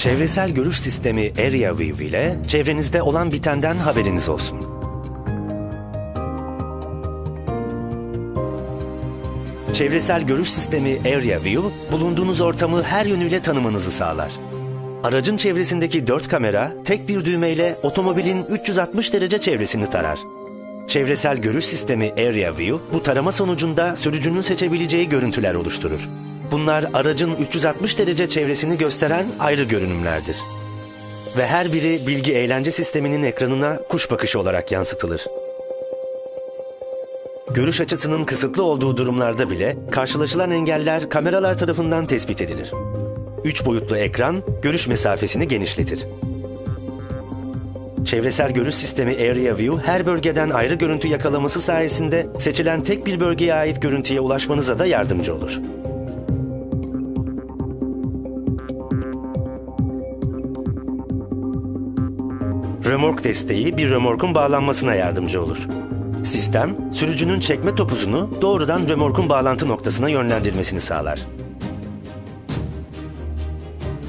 Çevresel görüş sistemi Area View ile çevrenizde olan bitenden haberiniz olsun. Çevresel görüş sistemi Area View, bulunduğunuz ortamı her yönüyle tanımanızı sağlar. Aracın çevresindeki dört kamera tek bir düğmeyle otomobilin 360 derece çevresini tarar. Çevresel görüş sistemi Area View bu tarama sonucunda sürücünün seçebileceği görüntüler oluşturur. Bunlar aracın 360 derece çevresini gösteren ayrı görünümlerdir. Ve her biri bilgi eğlence sisteminin ekranına kuş bakışı olarak yansıtılır. Görüş açısının kısıtlı olduğu durumlarda bile karşılaşılan engeller kameralar tarafından tespit edilir. 3 boyutlu ekran görüş mesafesini genişletir. Çevresel görüş sistemi Area View her bölgeden ayrı görüntü yakalaması sayesinde seçilen tek bir bölgeye ait görüntüye ulaşmanıza da yardımcı olur. Römork desteği bir römorkun bağlanmasına yardımcı olur. Sistem, sürücünün çekme topuzunu doğrudan römorkun bağlantı noktasına yönlendirmesini sağlar.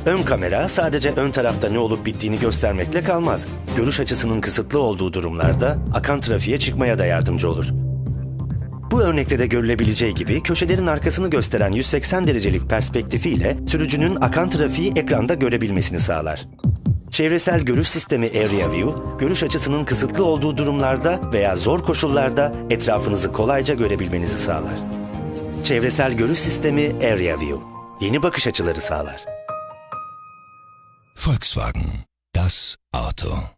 Ön kamera sadece ön tarafta ne olup bittiğini göstermekle kalmaz. Görüş açısının kısıtlı olduğu durumlarda akan trafiğe çıkmaya da yardımcı olur. Bu örnekte de görülebileceği gibi köşelerin arkasını gösteren 180 derecelik perspektifiyle sürücünün akan trafiği ekranda görebilmesini sağlar. Çevresel görüş sistemi Area View, görüş açısının kısıtlı olduğu durumlarda veya zor koşullarda etrafınızı kolayca görebilmenizi sağlar. Çevresel görüş sistemi Area View, yeni bakış açıları sağlar. Volkswagen. Das Auto.